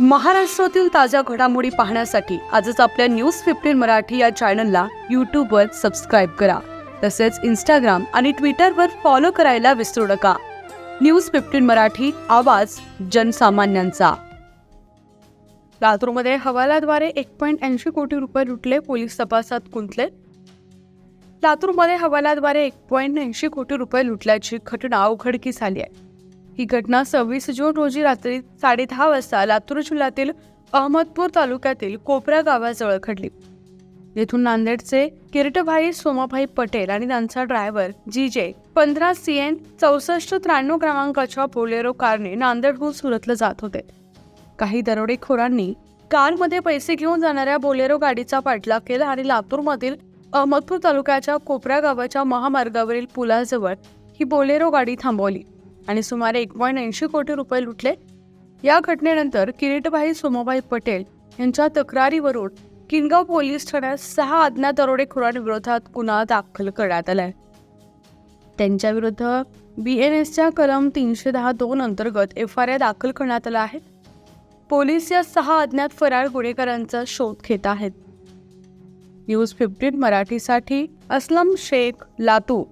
महाराष्ट्रातील ताज्या घडामोडी पाहण्यासाठी आजच आपल्या न्यूज फिफ्टीन मराठी या चॅनलला यूट्यूबवर सबस्क्राईब करा. तसेच इंस्टाग्राम आणि ट्विटरवर फॉलो करायला विसरू नका. न्यूज फिफ्टीन मराठी आवाज जनसामान्यांचा. लातूरमध्ये हवालाद्वारे एक पॉईंट ऐंशी कोटी रुपये लुटले पोलीस तपासात गुंतले. लातूरमध्ये हवालाद्वारे एक पॉईंट ऐंशी कोटी रुपये लुटल्याची घटना उघडकीस आली आहे. ही घटना सव्वीस जून रोजी रात्री साडेदहा वाजता लातूर जिल्ह्यातील अहमदपूर तालुक्यातील कोपरा गावाजवळ घडली. येथून नांदेडचे किरटभाई सोमाभाई पटेल आणि त्यांचा ड्रायव्हर जी जे पंधरा सी एन चौसष्ट त्र्याण्णव क्रमांकाच्या बोलेरो कारने नांदेडहून सुरतला जात होते. काही दरोडेखोरांनी कारमध्ये पैसे घेऊन जाणाऱ्या बोलेरो गाडीचा पाठलाग केला आणि लातूरमधील अहमदपूर तालुक्याच्या कोपऱ्या गावाच्या महामार्गावरील पुलाजवळ ही बोलेरो गाडी थांबवली. आणि सुमारे एक पॉईंट ऐंशी कोटी रुपये लुटले. या घटनेनंतर किरीटभाई सोमाभाई पटेल यांच्या तक्रारीवरून किनगाव पोलीस ठाण्यात सहा अज्ञात दरोडेखोरांविरोधात गुन्हा दाखल करण्यात आलाय. त्यांच्याविरुद्ध बी एन एसच्या कलम तीनशे दहा दोन अंतर्गत एफ आर आय दाखल करण्यात आला आहे. पोलीस या सहा अज्ञात फरार गुन्हेगारांचा शोध घेत आहेत. न्यूज फिफ्टीन मराठीसाठी असलम शेख लातूर.